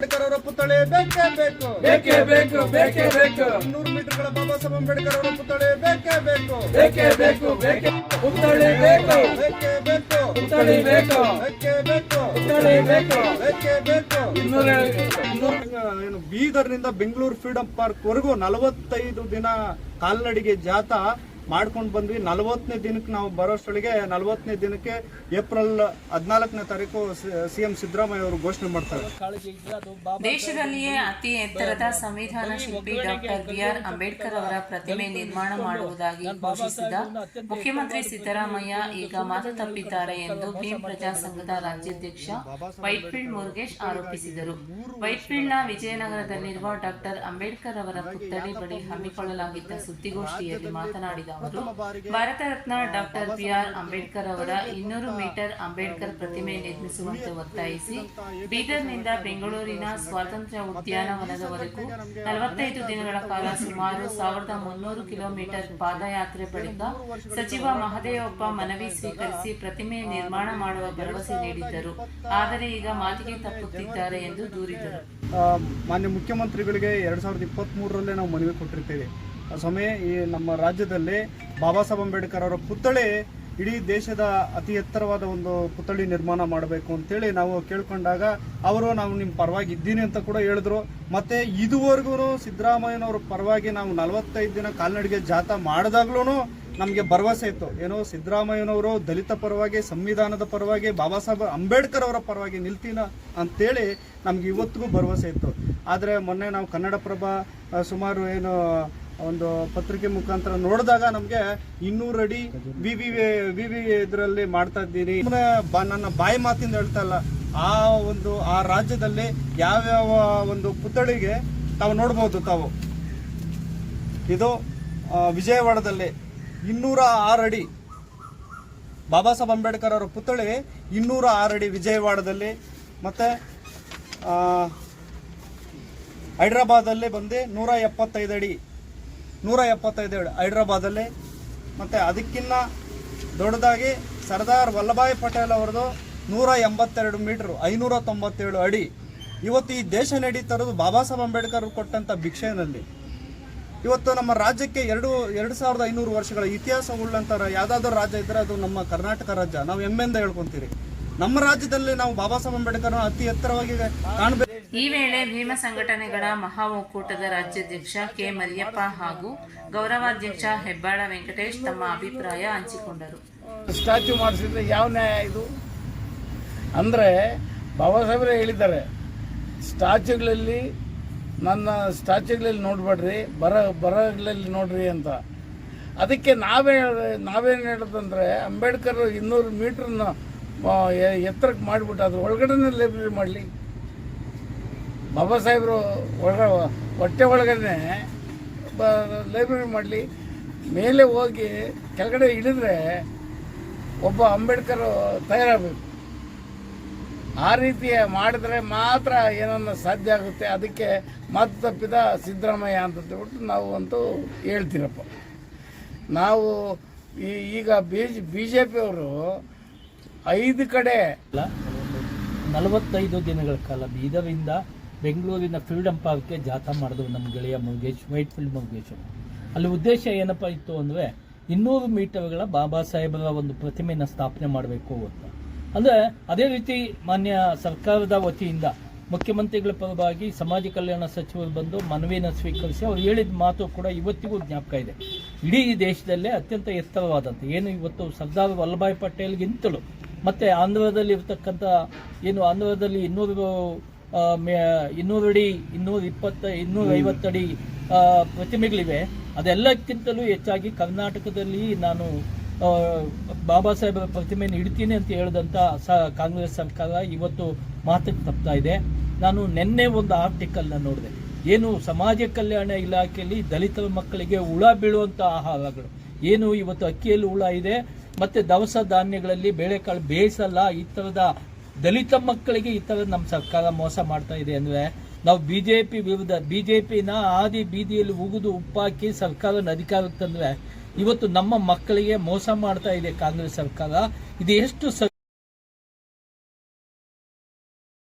ಅಂಬೇಡ್ಕರ್ ಅವರ ಪುತ್ಥಳಿ ಬೇಕೇ ಬೇಕು. ಬೇಕೇ ಬೇಕು ಬೇಕೇ ಬೇಕು. ಮೀಟರ್ಗಳ ಬಾಬಾ ಸಾಹೇಬ್ ಅಂಬೇಡ್ಕರ್ ಅವರ ಪುತ್ಥಳಿ ಬೇಕೇ ಬೇಕು. ಬೇಕೇ ಬೇಕು ಬೇಕೇ ಪುತ್ಥಳಿ ಬೇಕು. ಬೇಕೇ ಬೇಕು. ಪುತ್ಥಳಿ ಬೇಕು. ಬೇಕೇ ಬೇಕು. ಪುತ್ಥಳಿ ಬೇಕು. ಬೇಕೇ ಬೇಕು. ಇನ್ನೂರ ಇನ್ನೂರ. ಏನು ಬೀದರ್ನಿಂದ ಬೆಂಗಳೂರು ಫ್ರೀಡಂ ಪಾರ್ಕ್ ವರೆಗೂ ನಲವತ್ತೈದು ದಿನ ಕಾಲ್ನಡಿಗೆ ಜಾಥಾ ಮಾಡ್ಕೊಂಡು ಬಂದ್ವಿ. ನಲವತ್ತನೇ ದಿನಕ್ಕೆ ನಾವು ಬರೋಷ್ಟೊಳಗೆ ನಲವತ್ತನೇ ದಿನಕ್ಕೆ ಏಪ್ರಿಲ್ ಹದಿನಾಲ್ಕನೇ ತಾರೀಕು ಸಿಎಂ ಸಿದ್ದರಾಮಯ್ಯ ಅವರು ಘೋಷಣೆ ಮಾಡ್ತಾರೆ. ದೇಶದಲ್ಲಿಯೇ ಅತಿ ಎತ್ತರದ ಸಂವಿಧಾನ ಶಿಲ್ಪಿ ಡಾಕ್ಟರ್ ಬಿಆರ್ ಅಂಬೇಡ್ಕರ್ ಅವರ ಪ್ರತಿಮೆ ನಿರ್ಮಾಣ ಮಾಡುವುದಾಗಿ ಘೋಷಿಸಿದ ಮುಖ್ಯಮಂತ್ರಿ ಸಿದ್ದರಾಮಯ್ಯ ಈಗ ಮಾತು ತಪ್ಪಿದ್ದಾರೆ ಎಂದು ಭೀಮ್ ಪ್ರಜಾ ಸಂಘದ ರಾಜ್ಯಾಧ್ಯಕ್ಷ ವೈಟ್ಫೀಲ್ಡ್ ಮುರುಗೇಶ್ ಆರೋಪಿಸಿದರು. ವೈಟ್ಫೀಲ್ಡ್ನ ವಿಜಯನಗರದಲ್ಲಿರುವ ಡಾಕ್ಟರ್ ಅಂಬೇಡ್ಕರ್ ಅವರ ಪುತ್ಥಳಿ ಬಳಿ ಹಮ್ಮಿಕೊಳ್ಳಲಾಗಿದ್ದ ಸುದ್ದಿಗೋಷ್ಠಿಯಲ್ಲಿ ಮಾತನಾಡಿದ ಅವರು Bharat Ratna doctor B R Ambedkar ಅವರ ಇನ್ನೂರು ಮೀಟರ್ ಅಂಬೇಡ್ಕರ್ ಪ್ರತಿಮೆ ನಿರ್ಮಿಸುವಂತೆ ಒತ್ತಾಯಿಸಿ ಬೀದರ್ನಿಂದ ಬೆಂಗಳೂರಿನ ಸ್ವಾತಂತ್ರ್ಯ ಉದ್ಯಾನವನದವರೆಗೂ ನಲವತ್ತೈದು ದಿನಗಳ ಕಾಲ ಸುಮಾರು ಸಾವಿರದ ಮುನ್ನೂರು ಕಿಲೋಮೀಟರ್ ಪಾದಯಾತ್ರೆ ಬಳಿಕ ಸಚಿವ ಮಹದೇವಪ್ಪ ಮನವಿ ಸ್ವೀಕರಿಸಿ ಪ್ರತಿಮೆ ನಿರ್ಮಾಣ ಮಾಡುವ ಭರವಸೆ ನೀಡಿದ್ದರು. ಆದರೆ ಈಗ ಮಾತಿಗೆ ತಪ್ಪುತ್ತಿದ್ದಾರೆ ಎಂದು ದೂರಿದರು. ಮಾನ್ಯ ಮುಖ್ಯಮಂತ್ರಿಗಳಿಗೆ ಎರಡ್ ಸಾವಿರದ ಇಪ್ಪತ್ತ್ ಮೂರರಲ್ಲೇ ನಾವು ಮನವಿ ಕೊಟ್ಟಿರ್ತೀವಿ. ಸಮಯ ಈ ನಮ್ಮ ರಾಜ್ಯದಲ್ಲಿ ಬಾಬಾ ಸಾಹೇಬ್ ಅಂಬೇಡ್ಕರ್ ಅವರ ಪುತ್ಥಳಿ ಇಡೀ ದೇಶದ ಅತಿ ಎತ್ತರವಾದ ಒಂದು ಪುತ್ಥಳಿ ನಿರ್ಮಾಣ ಮಾಡಬೇಕು ಅಂತೇಳಿ ನಾವು ಕೇಳ್ಕೊಂಡಾಗ ಅವರು, ನಾವು ನಿಮ್ಮ ಪರವಾಗಿ ಇದ್ದೀನಿ ಅಂತ ಕೂಡ ಹೇಳಿದ್ರು. ಮತ್ತೆ ಇದುವರೆಗೂ ಸಿದ್ದರಾಮಯ್ಯನವ್ರ ಪರವಾಗಿ ನಾವು ನಲವತ್ತೈದು ದಿನ ಕಾಲ್ನಡಿಗೆ ಜಾಥಾ ಮಾಡಿದಾಗ್ಲೂ ನಮಗೆ ಭರವಸೆ ಇತ್ತು. ಏನೋ ಸಿದ್ದರಾಮಯ್ಯನವರು ದಲಿತ ಪರವಾಗಿ, ಸಂವಿಧಾನದ ಪರವಾಗಿ, ಬಾಬಾ ಸಾಹೇಬ್ ಅಂಬೇಡ್ಕರ್ ಅವರ ಪರವಾಗಿ ನಿಲ್ತೀನ ಅಂತೇಳಿ ನಮ್ಗೆ ಇವತ್ತಿಗೂ ಭರವಸೆ ಇತ್ತು. ಆದರೆ ಮೊನ್ನೆ ನಾವು ಕನ್ನಡಪ್ರಭ ಸುಮಾರು ಏನು ಒಂದು ಪತ್ರಿಕೆ ಮುಖಾಂತರ ನೋಡಿದಾಗ ನಮಗೆ ಇನ್ನೂರು ಅಡಿ ವಿ ವಿ ವಿ ವಿ ಇದರಲ್ಲಿ ಮಾಡ್ತಾ ಇದ್ದೀನಿ. ನನ್ನ ಬಾಯಿ ಮಾತಿಂದ ಹೇಳ್ತಾ ಇಲ್ಲ. ಆ ಒಂದು, ಆ ರಾಜ್ಯದಲ್ಲಿ ಯಾವ್ಯಾವ ಒಂದು ಪುತ್ಥಳಿಗೆ ತಾವು ನೋಡ್ಬೋದು ತಾವು? ಇದು ವಿಜಯವಾಡದಲ್ಲಿ ಇನ್ನೂರ ಆರು ಅಡಿ ಬಾಬಾ ಸಾಹೇಬ್ ಅಂಬೇಡ್ಕರ್ ಅವರ ಪುತ್ಥಳಿ ಇನ್ನೂರ ಆರು ಅಡಿ ವಿಜಯವಾಡದಲ್ಲಿ ಮತ್ತು ಹೈದ್ರಾಬಾದಲ್ಲಿ ಬಂದು ನೂರ ಎಪ್ಪತ್ತೈದು ಅಡಿ ನೂರ ಎಪ್ಪತ್ತೈದು ಹೈದ್ರಾಬಾದಲ್ಲಿ. ಮತ್ತು ಅದಕ್ಕಿಂತ ದೊಡ್ಡದಾಗಿ ಸರ್ದಾರ್ ವಲ್ಲಭಾಯ್ ಪಟೇಲ್ ಅವ್ರದ್ದು ನೂರ ಎಂಬತ್ತೆರಡು ಮೀಟ್ರ್ ಐನೂರ ತೊಂಬತ್ತೇಳು ಅಡಿ. ಇವತ್ತು ಈ ದೇಶ ನಡೀತಿರೋದು ಬಾಬಾ ಸಾಹೇಬ್ ಅಂಬೇಡ್ಕರ್ ಕೊಟ್ಟಂಥ ಭಿಕ್ಷೆನಲ್ಲಿ ಇವತ್ತು ನಮ್ಮ ರಾಜ್ಯಕ್ಕೆ ಎರಡು ಎರಡು ಸಾವಿರದ ಐನೂರು ವರ್ಷಗಳ ಇತಿಹಾಸ ಉಳ್ಳಂಥ ಯಾವುದಾದ್ರೂ ರಾಜ್ಯ ಇದ್ದರೆ ಅದು ನಮ್ಮ ಕರ್ನಾಟಕ ರಾಜ್ಯ. ನಾವು ಹೆಮ್ಮೆಯಿಂದ ಹೇಳ್ಕೊತೀರಿ. ನಮ್ಮ ರಾಜ್ಯದಲ್ಲಿ ನಾವು ಬಾಬಾ ಸಾಹೇಬ್ ಅಂಬೇಡ್ಕರ್ನ ಅತಿ ಎತ್ತರವಾಗಿ ಕಾಣಬೇಕು. ಈ ವೇಳೆ ಭೀಮ ಸಂಘಟನೆಗಳ ಮಹಾ ಒಕ್ಕೂಟದ ರಾಜ್ಯಾಧ್ಯಕ್ಷ ಕೆ ಮರಿಯಪ್ಪ ಹಾಗೂ ಗೌರವಾಧ್ಯಕ್ಷ ಹೆಬ್ಬಾಳ ವೆಂಕಟೇಶ್ ತಮ್ಮ ಅಭಿಪ್ರಾಯ ಹಂಚಿಕೊಂಡರು. ಸ್ಟ್ಯಾಚ್ಯೂ ಮಾಡಿಸಿದ್ರೆ ಯಾವ ನ್ಯಾಯ ಇದು? ಅಂದರೆ ಬಾಬಾ ಸಾಹೇಬ್ರೆ ಹೇಳಿದ್ದಾರೆ, ಸ್ಟ್ಯಾಚ್ಯೂಗಳಲ್ಲಿ ನನ್ನ ಸ್ಟ್ಯಾಚ್ಯೂಗಳಲ್ಲಿ ನೋಡಬೇಡ್ರಿ, ಬರ ಬರಗಳಲ್ಲಿ ನೋಡ್ರಿ ಅಂತ. ಅದಕ್ಕೆ ನಾವೇ ನಾವೇನು ಹೇಳೋದಂದ್ರೆ ಅಂಬೇಡ್ಕರ್ ಇನ್ನೂರು ಮೀಟ್ರನ್ನ ಎತ್ತರಕ್ಕೆ ಮಾಡಿಬಿಟ್ಟು ಅದ್ರ ಒಳಗಡೆನೇ ಲೈಬ್ರರಿ ಮಾಡಲಿ. ಬಾಬಾ ಸಾಹೇಬರು ಒಳಗ ಹೊಟ್ಟೆ ಒಳಗಡೆ ಲೈಬ್ರರಿ ಮಾಡಲಿ. ಮೇಲೆ ಹೋಗಿ ಕೆಳಗಡೆ ಇಳಿದ್ರೆ ಒಬ್ಬ ಅಂಬೇಡ್ಕರ್ ತಯಾರಾಗಬೇಕು. ಆ ರೀತಿಯ ಮಾಡಿದ್ರೆ ಮಾತ್ರ ಏನನ್ನ ಸಾಧ್ಯ ಆಗುತ್ತೆ, ಅದಕ್ಕೆ ಮಾತು ತಪ್ಪಿದ ಸಿದ್ದರಾಮಯ್ಯ ಅಂತ ಹೇಳ್ಬಿಟ್ಟು ನಾವು ಅಂತೂ ಹೇಳ್ತೀರಪ್ಪ. ನಾವು ಈಗ ಬಿ ಬಿ ಜೆ ಪಿಯವರು ಐದು ಕಡೆ ನಲವತ್ತೈದು ದಿನಗಳ ಕಾಲ ಬೀದರಿಂದ ಬೆಂಗಳೂರಿನ ಫ್ರೀಡಮ್ ಪಾರ್ಕ್ಗೆ ಜಾಥಾ ಮಾಡಿದ್ರು ನಮ್ಮ ಗೆಳೆಯ ಮುರುಗೇಶ್ ವೈಟ್ ಫೀಲ್ಡ್ ಮುರುಗೇಶ್. ಅಲ್ಲಿ ಉದ್ದೇಶ ಏನಪ್ಪ ಇತ್ತು ಅಂದರೆ ಇನ್ನೂರು ಮೀಟರ್ಗಳ ಬಾಬಾ ಸಾಹೇಬರ ಒಂದು ಪ್ರತಿಮೆಯನ್ನು ಸ್ಥಾಪನೆ ಮಾಡಬೇಕು ಅಂತ ಅಂದರೆ ಅದೇ ರೀತಿ ಮಾನ್ಯ ಸರ್ಕಾರದ ವತಿಯಿಂದ ಮುಖ್ಯಮಂತ್ರಿಗಳ ಪರವಾಗಿ ಸಮಾಜ ಕಲ್ಯಾಣ ಸಚಿವರು ಬಂದು ಮನವಿಯನ್ನು ಸ್ವೀಕರಿಸಿ ಅವ್ರು ಹೇಳಿದ ಮಾತು ಕೂಡ ಇವತ್ತಿಗೂ ಜ್ಞಾಪಕ ಇದೆ ಇಡೀ ದೇಶದಲ್ಲೇ ಅತ್ಯಂತ ಎತ್ತರವಾದಂಥ ಏನು ಇವತ್ತು ಸರ್ದಾರ್ ವಲ್ಲಭಾಯ್ ಪಟೇಲ್ಗಿಂತಲೂ, ಮತ್ತು ಆಂಧ್ರದಲ್ಲಿ ಇರ್ತಕ್ಕಂಥ ಏನು ಆಂಧ್ರದಲ್ಲಿ ಇನ್ನೂರು ಮೇ- ಇನ್ನೂರು ಇಪ್ಪತ್ತ, ಇನ್ನೂರ ಐವತ್ತಡಿ ಪ್ರತಿಮೆಗಳಿವೆ. ಅದೆಲ್ಲಕ್ಕಿಂತಲೂ ಹೆಚ್ಚಾಗಿ ಕರ್ನಾಟಕದಲ್ಲಿ ನಾನು ಬಾಬಾ ಸಾಹೇಬರ ಪ್ರತಿಮೆಯನ್ನು ಇಡ್ತೀನಿ ಅಂತ ಹೇಳಿದಂಥ ಸ, ಕಾಂಗ್ರೆಸ್ ಸರ್ಕಾರ ಇವತ್ತು ಮಾತಕ್ಕೆ ತಪ್ತಾ ಇದೆ. ನಾನು ನಿನ್ನೆ ಒಂದು ಆರ್ಟಿಕಲ್ನ ನೋಡಿದೆ. ಏನು ಸಮಾಜ ಕಲ್ಯಾಣ ಇಲಾಖೆಯಲ್ಲಿ ದಲಿತರ ಮಕ್ಕಳಿಗೆ ಹುಳ ಬೀಳುವಂಥ ಆಹಾರಗಳು. ಏನು ಇವತ್ತು ಅಕ್ಕಿಯಲ್ಲಿ ಹುಳ ಇದೆ, ಮತ್ತೆ ದವಸ ಧಾನ್ಯಗಳಲ್ಲಿ ಬೇಳೆಕಾಳು ಬೇಯಿಸಲ್ಲ, ಈ ಥರದ ದಲಿತ ಮಕ್ಕಳಿಗೆ ಈ ಥರ ನಮ್ಮ ಸರ್ಕಾರ ಮೋಸ ಮಾಡ್ತಾ ಇದೆ ಅಂದರೆ ನಾವು ಬಿ ಜೆ ಪಿ ವಿರುದ್ಧ ಬಿ ಜೆ ಆದಿ ಬೀದಿಯಲ್ಲಿ ಉಗಿದು ಉಪ್ಪಾಕಿ ಸರ್ಕಾರನ ಅಧಿಕಾರಕ್ಕೆ ತಂದರೆ ಇವತ್ತು ನಮ್ಮ ಮಕ್ಕಳಿಗೆ ಮೋಸ ಮಾಡ್ತಾ ಇದೆ ಕಾಂಗ್ರೆಸ್ ಸರ್ಕಾರ. ಇದು ಎಷ್ಟು ಸ